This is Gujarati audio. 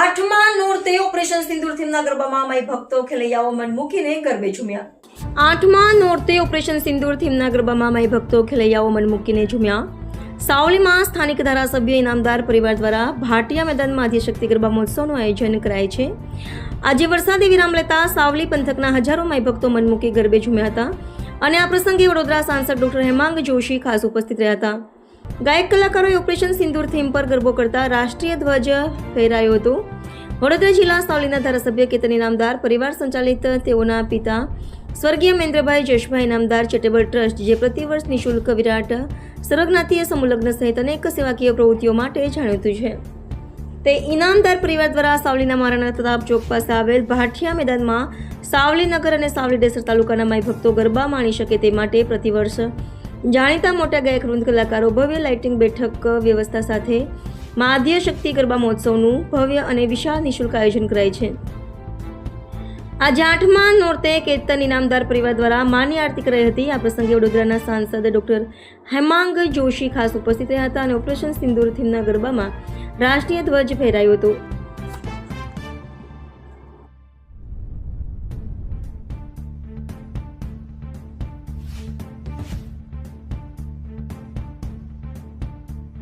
આઠમા નોરતે ઓપરેશન સિંદૂર થીમના ગરબામાં માય ભક્તો ખેલૈયાઓ મન મૂકીને ગરબે ઝૂમ્યા. આઠમા નોરતે ઓપરેશન સિંદૂર થીમના ગરબામાં માય ભક્તો ખેલૈયાઓ મન મૂકીને ઝૂમ્યા. સાવલીમાં સ્થાનિક ધારાસભ્ય ઇનામદાર પરિવાર દ્વારા ભાટિયા મેદાનમાં શક્તિ ગરબા મહોત્સવનું આયોજન કરાય છે. આજે વરસાદી વિરામ લેતા સાવલી પંથકના હજારો માય ભક્તો મનમૂકી ગરબે ઝૂમ્યા હતા. અને આ પ્રસંગે વડોદરા સાંસદ ડોક્ટર હેમાંગ જોશી ખાસ ઉપસ્થિત રહ્યા હતા. ગાયક કલાકારોએ ઓપરેશન સિંદૂર થીમ પર ગરબો કરતા રાષ્ટ્રીય ધ્વજ ફહેરાયો હતો. વડોદરા જિલ્લા સાવલીના ધારાસભ્ય કેતન ઇનામદાર પરિવાર સંચાલિત તેઓના પિતા સ્વર્ગીય મહેન્દ્રભાઈ જશભાઈ ઇનામદાર ચેરિટેબલ ટ્રસ્ટ, જે પ્રતિવર્ષ નિઃશુલ્ક વિરાટ સર્વજ્ઞાતીય સમુલગ્ન સહિત અનેક સેવાકીય પ્રવૃત્તિઓ માટે જાણીતું છે. તે ઇનામદાર પરિવાર દ્વારા સાવલીના મહારાણા પ્રતાપ ચોક પાસે આવેલ ભાઠિયા મેદાનમાં સાવલી નગર અને સાવલી ડેસર તાલુકાના માઈ ભક્તો ગરબા માણી શકે તે માટે પ્રતિવર્ષ જાણીતા મોટા ગાયક વૃંદ કલાકારો ભવ્ય લાઇટિંગ બેઠક વ્યવસ્થા સાથે માધ્ય શક્તિ ગરબા મહોત્સવનું ભવ્ય અને વિશાળ નિઃશુલ્ક આયોજન કરાય છે. આજે આઠમા નોરતે કેતન ઇનામદાર પરિવાર દ્વારા માની આરતી કરાઈ હતી. આ પ્રસંગે વડોદરાના સાંસદ ડોક્ટર હેમાંગ જોશી ખાસ ઉપસ્થિત રહ્યા હતા અને ઓપરેશન સિંદૂર થીમના ગરબામાં રાષ્ટ્રીય ધ્વજ ફહેરાયો હતો.